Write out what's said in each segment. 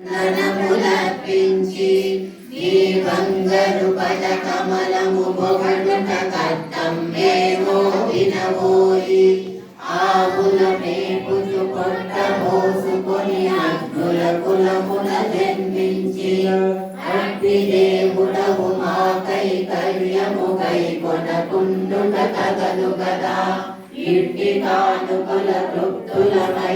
ధనములర్పించి ఈ బంగారు పదకమలము పొగడుట కర్తమ్మేమో వినవోయి ఆవుల మేపుచు పొట్ట మోసుకొని అగ్నుల కులమున జన్మించి అట్టి దేవుడవు మా కైకర్యము కై కొనకుండుట తగదు గదా ఇట్టి కానుకల తృప్తులమై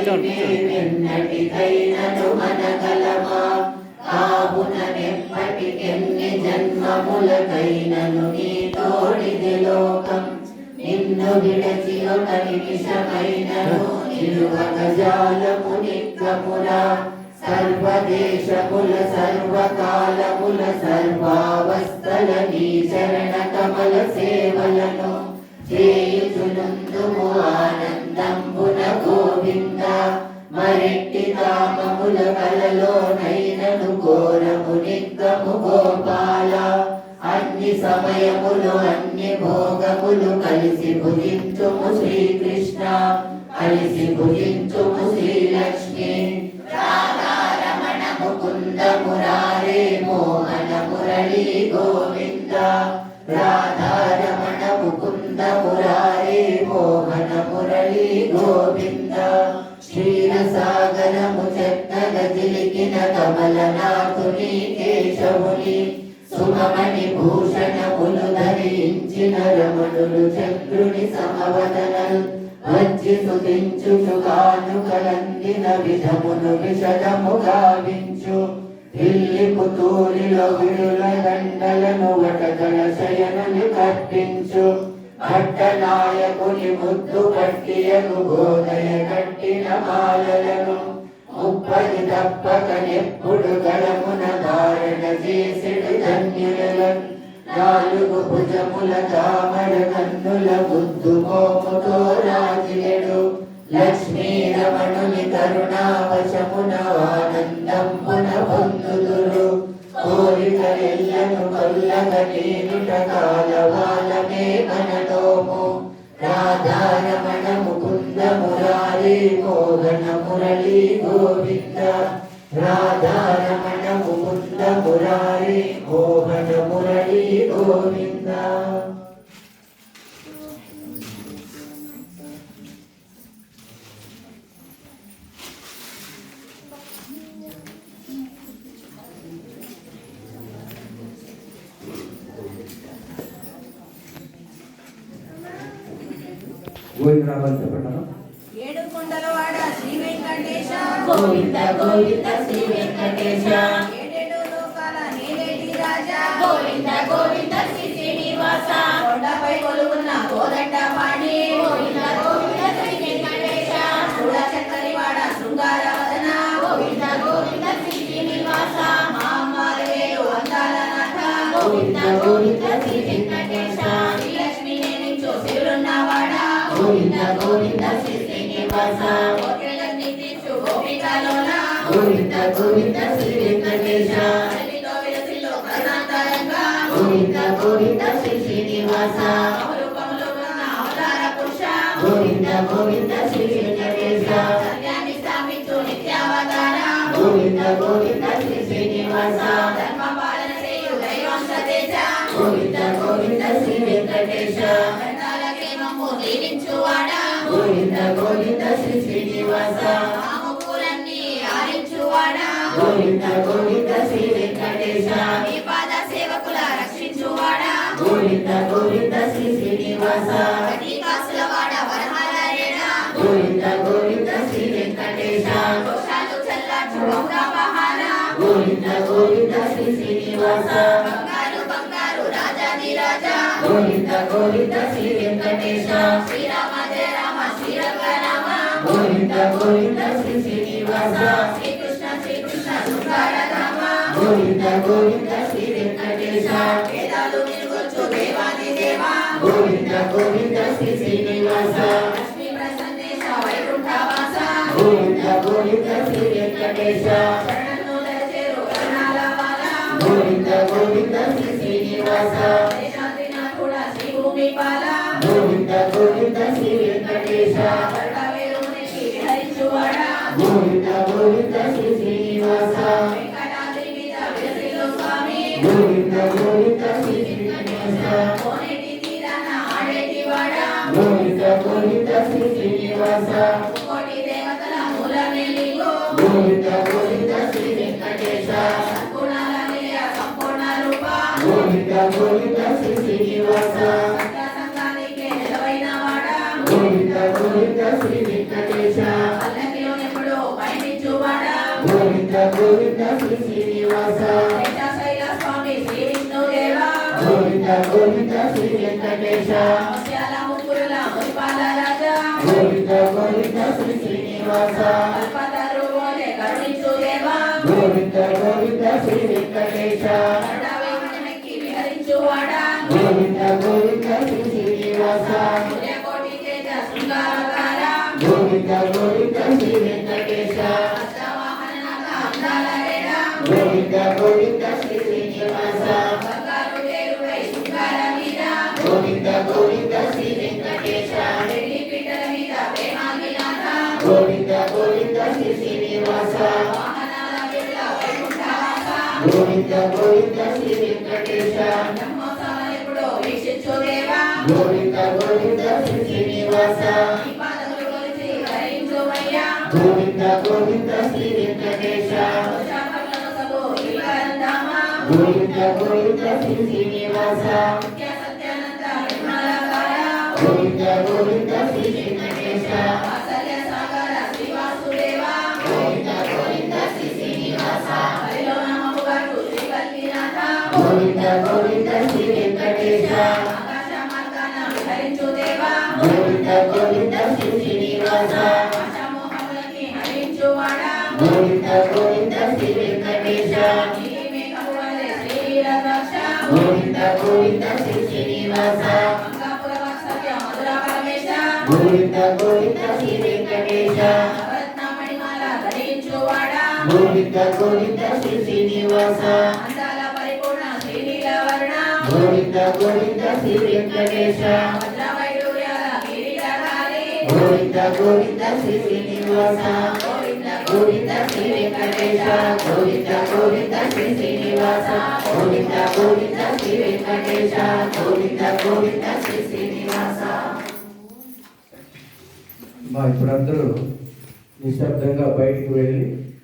ఎన్ని జన్మములకైనను నీ తోడిది లోకం. నిన్ను విడచి ఒక నిమిషమైనను నిలువక జాలము నిక్కమురా సర్వదేశముల సర్వకాలముల సర్వావస్థల నీ చరణ కమల సేవలను చేయుచునందుము ఆనందంబున గోవింద. మరెట్టి కామముల కలలో నైనను భోగము గోపాల అన్ని సమయములు అన్ని భోగములు కలిసి భుజించుము శ్రీకృష్ణ. కలిసి భుజించుము శ్రీలక్ష్మి. రాధారమణ ముకుంద మురారే మోహన మురళీ గోవింద. రాధారమణ ముకుంద మురారే మోహన మురళీ గోవింద. క్షీరసాగరము చెత్తగ కమలనాథుని కేశవుని సుమమణి భూషణములు ధరించిన రమణులు చంద్రుని సమవదనలు వచ్చి సుతించుచు కానుకలందిన విధమును విషదము గావించు. ఇల్లి పుతూరిలో విడుల దండలను వటగల శయనుని కట్టించు. పట్టనాయకుని ముద్దు పట్టియకు గోదయ కట్టిన మాలలను తప్పకనెప్పుడు గడమున ధారణ చేసిడు ధన్యులలో. నాలుగు భుజముల తామర కన్నుల బుద్ధు మోముతో రాజియడు లక్ష్మీ రమణుని కరుణావశమున ఆనందంపున పొందుదురు. కోరికలెల్లను కొల్లగ నేనుట కాలవాలమే మనలోము. రాధారమణ ముకుంద మురారి మోహన మురళీ గోవింద రాధారమణ ముకుంద మురారి మోహన మురళీ గోవింద. గోవిందరావు చెప్పండి ఏడు కొండలవాడ శ్రీ వెంకటేశ. గోవింద గోవింద శ్రీ వెంకటేశ. ఏడేడు లోకాల నేలేటి రాజా. గోవింద గోవింద శ్రీ శ్రీనివాస. కొండపై కొలువున్న కోదండ పాణి. గోవింద గోవింద శ్రీ వెంకటేశ. చూడ చక్కని వాడ శృంగార వదన గోవింద గోవింద శ్రీ శ్రీనివాస. మా అమ్మారేడు అందాల నాథ. గోవింద గోవింద శ్రీ వెంకటేశ. గోవింద గోవింద శ్రీ శ్రీనివాస. కోటలన్నీ తీర్చు గోపికలోన గోవింద గోవింద శ్రీ వెంకటేశ తల్లితో విలసిల్లు కరుణాంతరంగా గోవింద గోవింద శ్రీ శ్రీనివాస రూపంలో ఉన్న అవతార పురుష గోవింద గోవింద శ్రీ వెంకటేశ సత్యాన్ని స్థాపించు నిత్యావతార గోవింద గోవింద శ్రీ శ్రీనివాస ధర్మ పాలన చేయు దైవాంశ తేజ గోవింద గోవింద శ్రీ వెంకటేశ గ్రంథాలకేమము దీవించువాడా గోవింద గోవింద శ్రీ శ్రీనివాస. ఆముకులన్నీ ఆరించువాడా? గోవింద గోవింద శ్రీ వెంకటేశ. మీ పాద సేవకుల రక్షించువాడా? గోవింద గోవింద శ్రీ శ్రీనివాస. గోవింద గోవింద శ్రీ వెంకటేశ. శ్రీరామ జయ రామ శ్రీ రంగరామ గోవింద గోవింద శ్రీ శ్రీనివాస. శ్రీకృష్ణ శ్రీకృష్ణ శృంగార గోవింద గోవింద శ్రీ వెంకటేశ. వేదాలు నిలుగొచ్చు దేవాది దేవా గోవింద గోవింద శ్రీ శ్రీనివాస. గోవింద గోవింద శ్రీ వెంకటేశ. శ్రీ శ్రీనివాస. స్వామి శ్రీ విష్ణుదేవా. గోవింద గోవింద శ్రీ వెంకటేశ. గోవింద గోవింద శ్రీ శ్రీనివాస. గోవింద గోవింద శ్రీ వెంకటేశ. గోవింద గోవింద శ్రీ వెంకటేశ. ఎప్పుడో వీక్షించు దేవా గోవింద గోవింద శ్రీ శ్రీనివాస గోవింద గోవింద శ్రీ వెంకటేశ గోవింద గోవింద శ్రీ శ్రీనివాస గోవింద గోవింద శ్రీ వెంకటేశ. గోవింద గోవింద శ్రీ శ్రీనివాస. గోవింద గోవింద శ్రీ వెంకటేశ. గోవింద గోవింద శ్రీ శ్రీనివాస. గోవింద గోవింద శ్రీ వెంకటేశ. మణిమాల గోవింద గోవింద శ్రీ శ్రీనివాస. అందాల గోవింద గోవింద శ్రీ వెంకటేశ గోవింద గోవింద శ్రీ శ్రీనివాస గోవింద శ్రీ వెంకటేశ గోవింద గోవింద శ్రీ శ్రీనివాస గోవింద గోవింద శ్రీ వెంకటేశ గోవింద గోవింద శ్రీ శ్రీనివాస మా ఇప్పుడందరూ నిశ్శబ్దంగా బయటకు వెళ్ళి